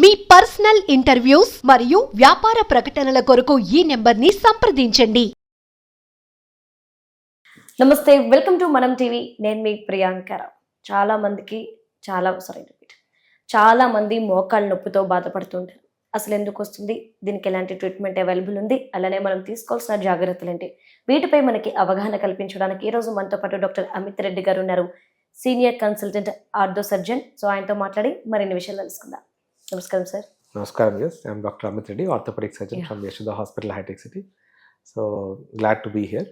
మీ personal interviews మరియు వ్యాపార ప్రకటనల కొరకు ఈ నెంబర్ని సంప్రదించండి. నమస్తే వెల్కమ్ టు మనం టీవీ. నేను మీ ప్రియాంకర చాలా మందికి చాలా సారీ రిపీట్ చాలా మంది మోకాళ్ళ నొప్పితో బాధపడుతుంటారు. అసలు ఎందుకు వస్తుంది? దీనికి ఎలాంటి ట్రీట్మెంట్ అవైలబుల్ ఉంది? అలానే మనం తీసుకోవాల్సిన జాగ్రత్తలు ఏంటి? వీటిపై మనకి అవగాహన కల్పించడానికి ఈ రోజు మనతో పాటు డాక్టర్ అమిత్ రెడ్డి గారు ఉన్నారు. Senior consultant ortho surgeon so ఆయనతో మాట్లాడి మరిన్ని విషయాలు తెలుసుకుందాం. నమస్కారం సార్. నమస్కారం yes I'm doctor Amit Reddy orthopaedic surgeon. From Yashoda hospital Hitec City so glad to be here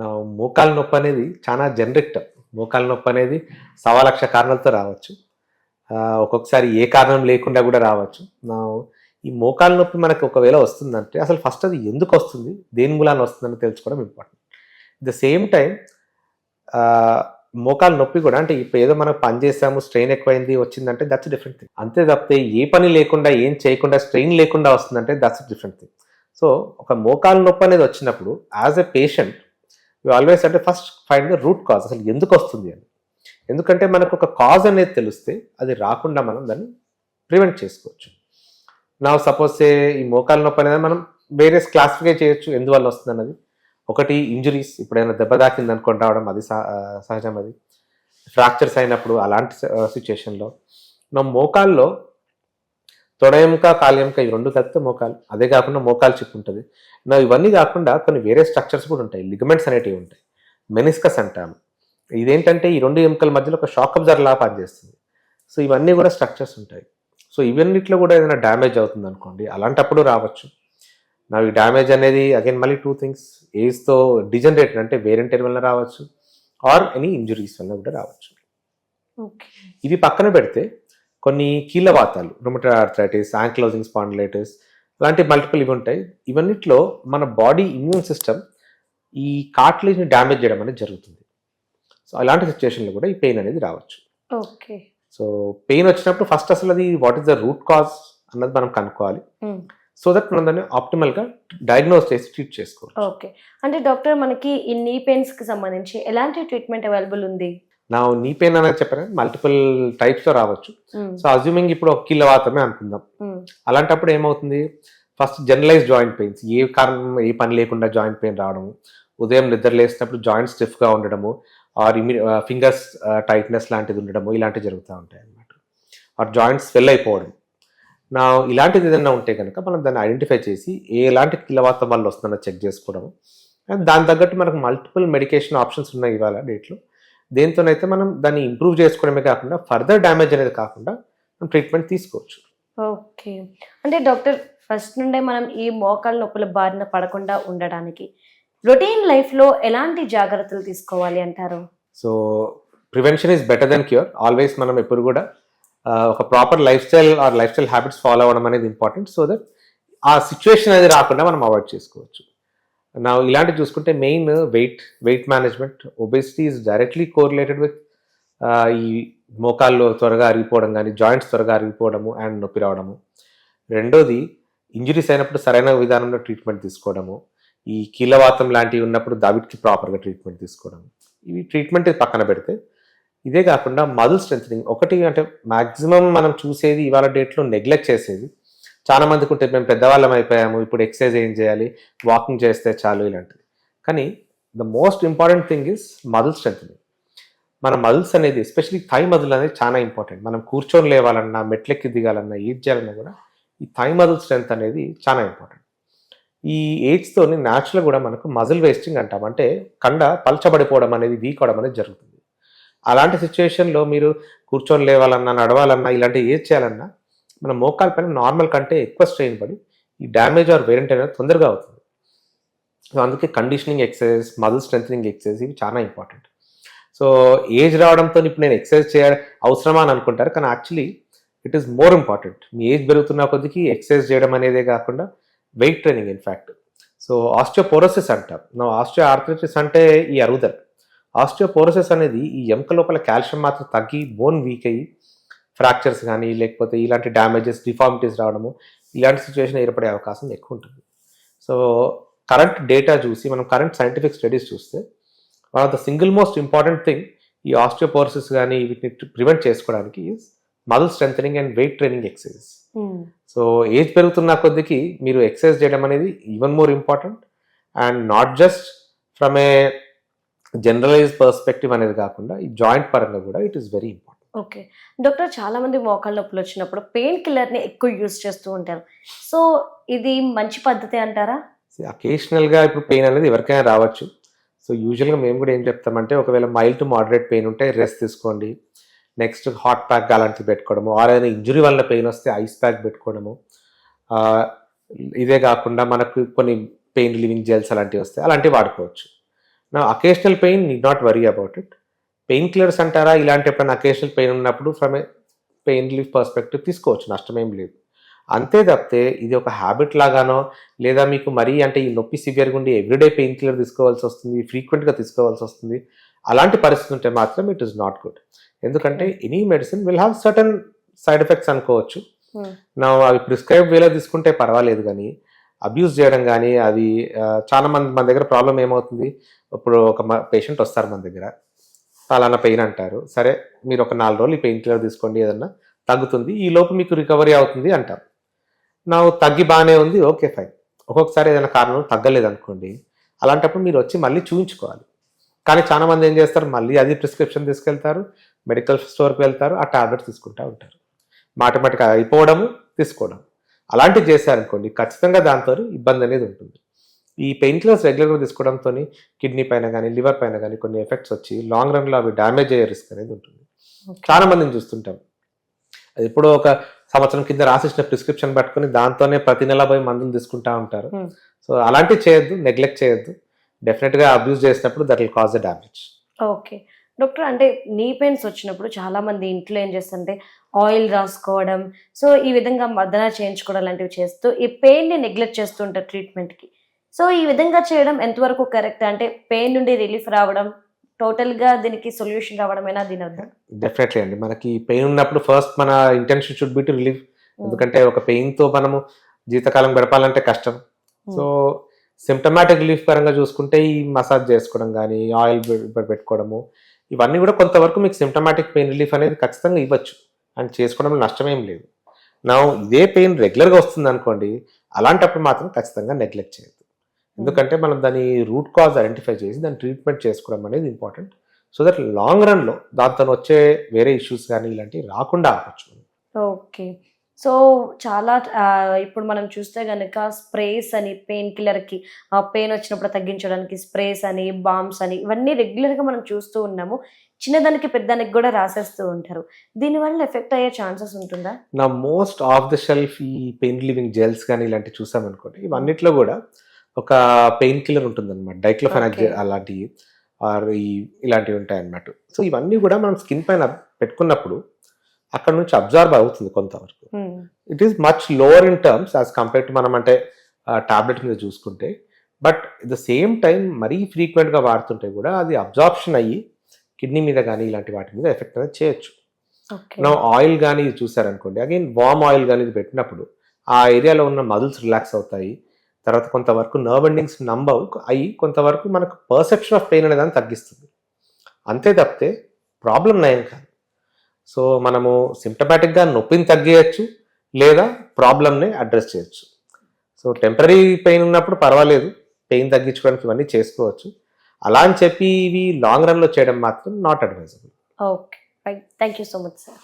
నా మోకాల నొప్పి అనేది చాలా జనరిక్ మోకాల నొప్పి అనేది సవా లక్ష కారణాలతో రావచ్చు. ఒక్కొక్కసారి ఏ కారణం లేకుండా కూడా రావచ్చు. నా ఈ మోకాల నొప్పి మనకు ఒకవేళ వస్తుందంటే అసలు ఫస్ట్ అది ఎందుకు వస్తుంది? దేని మూలాన వస్తుందని తెలుసుకోవడం ఇంపార్టెంట్ ద సేమ్ టైం మోకాలు నొప్పి కూడా అంటే ఇప్పుడు ఏదో మనం పని చేసాము స్ట్రెయిన్ ఎక్కువైంది వచ్చిందంటే దట్స్ డిఫరెంట్ థింగ్ అంతే తప్పితే ఏ పని లేకుండా ఏం చేయకుండా స్ట్రెయిన్ లేకుండా వస్తుందంటే దట్స్ డిఫరెంట్ థింగ్ సో ఒక మోకాలు నొప్పి అనేది వచ్చినప్పుడు as a patient you always అంటే first find the root cause అసలు ఎందుకు వస్తుంది అని. ఎందుకంటే మనకు ఒక కాజ్ అనేది తెలిస్తే అది రాకుండా మనం దాన్ని ప్రివెంట్ చేసుకోవచ్చు. నా సపోజ్ ఈ మోకాలు నొప్పి అనేది మనం వేరియస్ క్లాసిఫై చేయొచ్చు ఎందువల్ల వస్తుంది అన్నది. ఒకటి ఇంజురీస్ ఇప్పుడైనా దెబ్బ తాకింది అనుకొని రావడం అది సహ- సహజం అది. ఫ్రాక్చర్స్ అయినప్పుడు అలాంటి సిచ్యుయేషన్లో. నా మోకాల్లో తొడయంక కాల్యంక ఈ రెండు కలిపితే మోకాలు అదే కాకుండా మోకాలు చిప్ ఉంటుంది. నా ఇవన్నీ కాకుండా కొన్ని వేరే స్ట్రక్చర్స్ కూడా ఉంటాయి. లిగమెంట్స్ అనేటివి ఉంటాయి. మెనిస్కస్ అంటాము. ఇదేంటంటే ఈ రెండు ఎముకల మధ్యలో ఒక షాక్ అబ్జర్ లా పనిచేస్తుంది. సో ఇవన్నీ కూడా స్ట్రక్చర్స్ ఉంటాయి. సో ఇవన్నిట్లో కూడా ఏదైనా డ్యామేజ్ అవుతుంది అనుకోండి అలాంటప్పుడు రావచ్చు. నా ఈ డ్యామేజ్ అనేది అగైన్ మళ్ళీ టూ థింగ్స్ ఏజ్తో డిజనరేటెడ్ అంటే వేరెంటర్ వల్ల రావచ్చు? ఆర్ ఎనీ ఇంజురీస్ వల్ల కూడా రావచ్చు. ఇవి పక్కన పెడితే కొన్ని కీళ్ళవాతాలు రొమటైడ్ ఆర్థరైటిస్ యాంక్లోజింగ్ స్పాండిలైటిస్ అలాంటి మల్టిపుల్ ఇవి ఉంటాయి. ఇవన్నిట్లో మన బాడీ ఇమ్యూన్ సిస్టమ్ ఈ కార్టిలేజ్ని డ్యామేజ్ చేయడం అనేది జరుగుతుంది. సో అలాంటి సిచ్యువేషన్లో కూడా ఈ పెయిన్ అనేది రావచ్చు. ఓకే సో పెయిన్ వచ్చినప్పుడు ఫస్ట్ అసలు అది what is the root cause అన్నది మనం కనుక్కోవాలి. సో దట్ మనం దాన్ని ఆప్టిమల్గా డయాగ్నోస్ చేసి ట్రీట్ చేసుకోవాలి ఓకే అంటే డాక్టర్ మనకి ఈ నీ పెయిన్స్కి సంబంధించి ఎలాంటి ట్రీట్మెంట్ అవైలబుల్ ఉంది? నా నీ పెయిన్ అనేది చెప్పాను మల్టిపుల్ టైప్స్లో రావచ్చు. సో అజ్యూమింగ్ ఇప్పుడు ఒక కీళ్ళవాతమే అనుకుందాం. అలాంటప్పుడు ఏమవుతుంది? ఫస్ట్ జనరలైజ్ జాయింట్ పెయిన్స్ ఏ కారణం ఏ పని లేకుండా జాయింట్ పెయిన్ రావడము ఉదయం నిద్ర లేసినప్పుడు జాయింట్ స్టిఫ్గా ఉండడము ఆర్ ఇమి ఫింగర్స్ టైట్నెస్ లాంటిది ఉండడము ఇలాంటివి జరుగుతూ ఉంటాయి అన్నమాట ఆర్ జాయింట్స్ స్వెల్ అయిపోవడం నా ఇలాంటిది ఏదైనా ఉంటే కనుక మనం దాన్ని ఐడెంటిఫై చేసి ఎలాంటి కిలవాతం వల్ల వస్తుందో చెక్ చేసుకోవడం అండ్ దాని తగ్గట్టు మనకు మల్టిపుల్ మెడికేషన్ ఆప్షన్స్ ఉన్నాయి ఇవాళ డేట్లో దేంతోనైతే మనం దాన్ని ఇంప్రూవ్ చేసుకోవడమే కాకుండా ఫర్దర్ డ్యామేజ్ అనేది కాకుండా మనం ట్రీట్మెంట్ తీసుకోవచ్చు. ఓకే. అంటే డాక్టర్ ఫస్ట్ నుండే మనం ఈ మోకాళ్ళ నొప్పుల బారిన పడకుండా ఉండడానికి రొటీన్ లైఫ్లో ఎలాంటి జాగ్రత్తలు తీసుకోవాలి అంటారు? So prevention is better than cure always మనం ఎప్పుడు కూడా ఒక proper lifestyle or lifestyle habits follow అవ్వడం అనేది ఇంపార్టెంట్ సో దట్ ఆ సిచ్యువేషన్ అనేది రాకుండా మనం అవాయిడ్ చేసుకోవచ్చు. నా ఇలాంటివి చూసుకుంటే main weight weight management obesity is directly correlated with ఈ మోకాల్లో త్వరగా అరిగిపోవడం కానీ జాయింట్స్ త్వరగా అరిగిపోవడము అండ్ నొప్పి రావడము. రెండోది ఇంజరీస్ అయినప్పుడు సరైన విధానంలో ట్రీట్మెంట్ తీసుకోవడము. ఈ కీలవాతం లాంటివి ఉన్నప్పుడు దావిడ్కి ప్రాపర్గా ట్రీట్మెంట్ తీసుకోవడం ఇవి ట్రీట్మెంట్ పక్కన పెడితే ఇదే కాకుండా మజిల్ స్ట్రెంథనింగ్ ఒకటి అంటే మాక్సిమం మనం చూసేది ఇవాళ డేట్లో నెగ్లెక్ట్ చేసేది. చాలా మందికి ఉంటే మేము పెద్దవాళ్ళం అయిపోయాము ఇప్పుడు ఎక్సర్సైజ్ ఏం చేయాలి వాకింగ్ చేస్తే చాలు ఇలాంటివి కానీ the most important thing is muscle strengthening మన మజిల్స్ అనేది ఎస్పెషలీ థై మజిల్ అనేది చాలా ఇంపార్టెంట్ మనం కూర్చొని లేవాలన్నా మెట్లెక్కి దిగాలన్నా ఏది చేయాలన్నా కూడా ఈ థై మజిల్ స్ట్రెంత్ అనేది చాలా ఇంపార్టెంట్ ఈ ఏజ్తో న్యాచురల్ కూడా మనకు మజిల్ వేస్టింగ్ అంటాం. అంటే కండ పలచబడిపోవడం అనేది వీక్ అవడం అనేది జరుగుతుంది. అలాంటి సిచ్యువేషన్లో మీరు కూర్చొని లేవాలన్నా నడవాలన్నా ఇలాంటివి ఏది చేయాలన్నా మన మోకాల పైన నార్మల్ కంటే ఎక్కువ స్ట్రెయిన్ పడి ఈ డ్యామేజ్ ఆర్ వేరెంట్ అనేది తొందరగా అవుతుంది. సో అందుకే conditioning exercise muscle strengthening exercise ఇవి చాలా ఇంపార్టెంట్ సో ఏజ్ రావడంతో ఇప్పుడు నేను ఎక్సర్సైజ్ చేయ అవసరమా అని అనుకుంటారు కానీ actually it is more important me age పెరుగుతున్న కొద్దికి ఎక్సర్సైజ్ చేయడం అనేదే కాకుండా weight training in fact so osteoporosis అంటారు నా ఆస్టియో ఆర్థరైటిస్ అంటే ఈ అరుగుదల. ఆస్టియోపోరోసిస్ అనేది ఈ ఎముక లోపల కాల్షియం మాత్రం తగ్గి బోన్ వీక్ అయ్యి ఫ్రాక్చర్స్ కానీ లేకపోతే ఇలాంటి డ్యామేజెస్ డిఫార్మిటీస్ రావడము ఇలాంటి సిచ్యువేషన్ ఏర్పడే అవకాశం ఎక్కువ ఉంటుంది. సో కరెంట్ డేటా చూసి మనం కరెంట్ సైంటిఫిక్ స్టడీస్ చూస్తే one of the single most important thing ఈ ఆస్టియోపోరోసిస్ కానీ వీటిని ప్రివెంట్ చేసుకోవడానికి muscle strengthening and weight training exercise so age పెరుగుతున్న కొద్దికి మీరు ఎక్సర్సైజ్ చేయడం అనేది even more important. And not just from a generalise perspective అనేది కాకుండా ఈ జాయింట్ పరంగా కూడా it is very important okay. Doctor చాలా మంది మోకాళ్ళ నొప్పులు వచ్చినప్పుడు పెయిన్ కిల్లర్ని ఎక్కువ యూజ్ చేస్తూ ఉంటారు. సో ఇది మంచి పద్ధతి అంటారా? అకేషనల్గా ఇప్పుడు పెయిన్ అనేది ఎవరికైనా రావచ్చు. సో యూజువల్గా మేము కూడా ఏం చెప్తామంటే ఒకవేళ మైల్డ్ టు మోడరేట్ పెయిన్ ఉంటే రెస్ట్ తీసుకోండి. నెక్స్ట్ హాట్ ప్యాక్ అలాంటివి పెట్టుకోవడము. ఆర్ ఏదైనా ఇంజురీ వల్ల పెయిన్ వస్తే ఐస్ ప్యాక్ పెట్టుకోవడము. ఇదే కాకుండా మనకు కొన్ని పెయిన్ రిలీవింగ్ జెల్స్ అలాంటివి వస్తాయి అలాంటివి వాడుకోవచ్చు. నా occasional pain knee not worry about it pain killers అంటారా? ఇలాంటి ఎప్పుడైనా అకేషనల్ పెయిన్ ఉన్నప్పుడు from a pain relief perspective తీసుకోవచ్చు. నష్టమేం లేదు. అంతే తప్పితే ఇది ఒక హ్యాబిట్ లాగానో లేదా మీకు మరీ అంటే ఈ నొప్పి సివియర్గా ఉండి ఎవ్రీడే పెయిన్ కిల్లర్ తీసుకోవాల్సి వస్తుంది ఫ్రీక్వెంట్గా తీసుకోవాల్సి వస్తుంది అలాంటి పరిస్థితి ఉంటే మాత్రం ఇట్ ఈస్ నాట్ గుడ్ ఎందుకంటే any medicine will have certain side effects అనుకోవచ్చు. Hmm. నా అవి ప్రిస్క్రైబ్ వేలో తీసుకుంటే పర్వాలేదు కానీ అబ్యూస్ చేయడం కానీ అది చాలామంది చాలా మంది మన దగ్గర ప్రాబ్లం ఏమవుతుంది? ఇప్పుడు ఒక పేషెంట్ వస్తారు మన దగ్గర. ఫలానా పెయిన్ అంటారు. సరే మీరు ఒక నాలుగు రోజులు ఈ పెయిన్ కిల్లర్ తీసుకోండి ఏదన్నా తగ్గుతుంది ఈ లోపు మీకు రికవరీ అవుతుంది అంటారు నా తగ్గి బాగానే ఉంది ఓకే ఫైన్. ఒక్కొక్కసారి ఏదైనా కారణం తగ్గలేదు అనుకోండి అలాంటప్పుడు మీరు వచ్చి మళ్ళీ చూపించుకోవాలి కానీ చాలా మంది ఏం చేస్తారు? మళ్ళీ అది ప్రిస్క్రిప్షన్ తీసుకెళ్తారు మెడికల్ స్టోర్కి వెళ్తారు ఆ టాబ్లెట్స్ తీసుకుంటూ ఉంటారు. మాటమాటిక అయిపోవడము తీసుకోవడం అలాంటివి చేశారనుకోండి ఖచ్చితంగా దాంతో ఇబ్బంది అనేది ఉంటుంది. ఈ పెయిన్ కిల్లర్స్ రెగ్యులర్గా తీసుకోవడంతో కిడ్నీ పైన కానీ లివర్ పైన కానీ కొన్ని ఎఫెక్ట్స్ వచ్చి లాంగ్ రన్లో అవి డ్యామేజ్ అయ్యే రిస్క్ అనేది ఉంటుంది. చాలా మందిని చూస్తుంటాం. అది ఎప్పుడో ఒక సంవత్సరం కింద రాసిచ్చిన ప్రిస్క్రిప్షన్ పట్టుకొని దాంతోనే ప్రతి నెల పోయి మందులు తీసుకుంటా ఉంటారు. సో అలాంటివి చేయొద్దు నెగ్లెక్ట్ చేయొద్దు. డెఫినెట్గా అబ్యూస్ చేసినప్పుడు that will cause the damage. Okay. Doctor అంటే నీ పెయిన్స్ వచ్చినప్పుడు చాలా మంది ఇంట్లో ఏం చేస్తుంటే ఆయిల్ రాసుకోవడం సో ఈ విధంగా మదన చేయించుకోవడం లాంటివి చేస్తూ ఈ పెయిన్ని నెగ్లెక్ట్ చేస్తూ ఉంటారు ట్రీట్మెంట్కి సో ఈ విధంగా చేయడం ఎంతవరకు కరెక్ట్ అంటే పెయిన్ నుండి రిలీఫ్ రావడం టోటల్గా దీనికి సొల్యూషన్ రావడమేనా దీని అర్థం డెఫినెట్లీ అండి. మనకి పెయిన్ ఉన్నప్పుడు ఫస్ట్ మన intention should be to relief. ఎందుకంటే ఒక పెయిన్తో మనము జీవితకాలం గడపాలంటే కష్టం. సో సిమ్టమాటిక్ రిలీఫ్ పరంగా చూసుకుంటే ఈ మసాజ్ చేసుకోవడం కానీ ఆయిల్ పెట్టుకోవడము ఇవన్నీ కూడా కొంతవరకు మీకు సిమ్టమాటిక్ పెయిన్ రిలీఫ్ అనేది ఖచ్చితంగా ఇవ్వచ్చు. అండ్ చేసుకోవడంలో నష్టమేం లేదు. నా ఇదే పెయిన్ రెగ్యులర్గా వస్తుంది అనుకోండి అలాంటప్పుడు మాత్రం ఖచ్చితంగా నెగ్లెక్ట్ చేయొద్దు. ఎందుకంటే మనం దాని రూట్ కాజ్ ఐడెంటిఫై చేసి దాన్ని ట్రీట్మెంట్ చేసుకోవడం అనేది ఇంపార్టెంట్ సో దట్ లాంగ్ రన్లో దాంతో వచ్చే వేరే ఇష్యూస్ కానీ ఇలాంటివి రాకుండా ఆపచ్చు ఓకే సో చాలా ఇప్పుడు మనం చూస్తే కనుక స్ప్రేస్ అని పెయిన్ కిల్లర్కి ఆ పెయిన్ వచ్చినప్పుడు తగ్గించడానికి స్ప్రేస్ అని బాంబ్స్ అని ఇవన్నీ రెగ్యులర్గా మనం చూస్తూ ఉన్నాము. చిన్నదానికి పెద్దదానికి కూడా రాసేస్తూ ఉంటారు. దీనివల్ల ఎఫెక్ట్ అయ్యే ఛాన్సెస్ ఉంటుందా? నా మోస్ట్ ఆఫ్ ద షెల్ఫ్ ఈ పెయిన్ రిలీవింగ్ జెల్స్ కానీ ఇలాంటివి చూసామనుకోండి ఇవన్నిట్లో కూడా ఒక పెయిన్ కిల్లర్ ఉంటుంది అనమాట డైక్లోఫెనాక్. అలాంటివి ఆర్ ఈ ఇలాంటివి ఉంటాయి అన్నమాట సో ఇవన్నీ కూడా మనం స్కిన్ పైన పెట్టుకున్నప్పుడు అక్కడ నుంచి అబ్జర్వ్ అవుతుంది కొంతవరకు. It is much lower in terms as compare to మనం అంటే టాబ్లెట్ మీద చూసుకుంటే. బట్ ద సేమ్ టైం మరీ ఫ్రీక్వెంట్గా వాడుతుంటే కూడా అది అబ్జార్ప్షన్ అయ్యి కిడ్నీ మీద కానీ ఇలాంటి వాటి మీద ఎఫెక్ట్ అనేది చేయొచ్చు. నా ఆయిల్ కానీ ఇది చూసారనుకోండి. అగైన్ వామ్ ఆయిల్ కానీ ఇది పెట్టినప్పుడు ఆ ఏరియాలో ఉన్న మజిల్స్ రిలాక్స్ అవుతాయి. తర్వాత కొంతవరకు నర్వ్ ఎండింగ్స్ నంబవు అయ్యి కొంతవరకు మనకు పర్సెప్షన్ ఆఫ్ పెయిన్ అనేది తగ్గిస్తుంది. అంతే తప్పితే ప్రాబ్లం నయం కాదు. సో మనము సిమ్టమాటిక్గా నొప్పిని తగ్గియచ్చు లేదా ప్రాబ్లమ్ని అడ్రస్ చేయొచ్చు. సో టెంపరీ పెయిన్ ఉన్నప్పుడు పర్వాలేదు పెయిన్ తగ్గించుకోవడానికి ఇవన్నీ చేసుకోవచ్చు. అలా అని చెప్పి ఇవి లాంగ్ రన్లో చేయడం మాత్రం not advisable. Okay. Thank you so much sir.